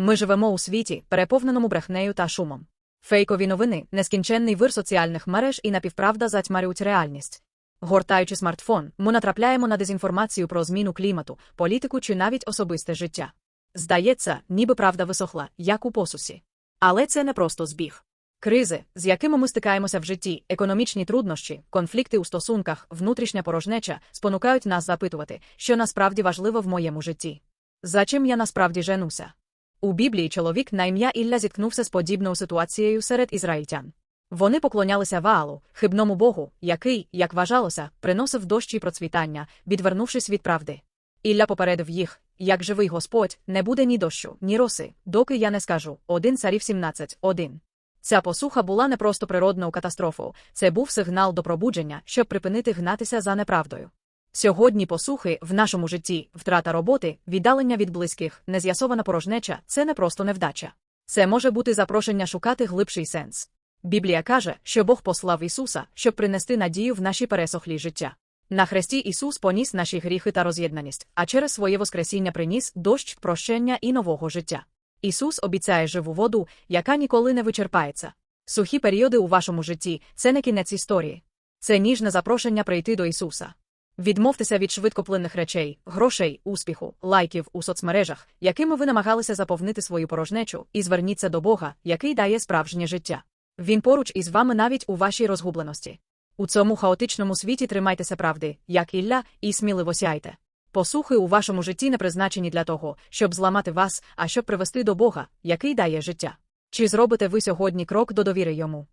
Ми живемо у світі, переповненому брехнею та шумом. Фейкові новини, нескінченний вир соціальних мереж і напівправда затьмарюють реальність. Гортаючи смартфон, ми натрапляємо на дезінформацію про зміну клімату, політику чи навіть особисте життя. Здається, ніби правда висохла, як у посусі. Але це не просто збіг. Кризи, з якими ми стикаємося в житті, економічні труднощі, конфлікти у стосунках, внутрішня порожнеча спонукають нас запитувати, що насправді важливо в моєму житті. За чим я насправді женуся? У Біблії чоловік на ім'я Ілля зіткнувся з подібною ситуацією серед ізраїльтян. Вони поклонялися Ваалу, хибному богу, який, як вважалося, приносив дощ і процвітання, відвернувшись від правди. Ілля попередив їх, як живий Господь, не буде ні дощу, ні роси, доки я не скажу. Один царів 17, 1. Ця посуха була не просто природною катастрофою, це був сигнал до пробудження, щоб припинити гнатися за неправдою. Сьогодні посухи в нашому житті, втрата роботи, віддалення від близьких, нез'ясована порожнеча це не просто невдача. Це може бути запрошення шукати глибший сенс. Біблія каже, що Бог послав Ісуса, щоб принести надію в наші пересохлі життя. На хресті Ісус поніс наші гріхи та роз'єднаність, а через своє Воскресіння приніс дощ прощення і нового життя. Ісус обіцяє живу воду, яка ніколи не вичерпається. Сухі періоди у вашому житті це не кінець історії. Це ніжне запрошення прийти до Ісуса. Відмовтеся від швидкоплинних речей, грошей, успіху, лайків у соцмережах, якими ви намагалися заповнити свою порожнечу, і зверніться до Бога, який дає справжнє життя. Він поруч із вами навіть у вашій розгубленості. У цьому хаотичному світі тримайтеся правди, як Ілля, і сміливо сяйте. Посухи у вашому житті не призначені для того, щоб зламати вас, а щоб привести до Бога, який дає життя. Чи зробите ви сьогодні крок до довіри йому?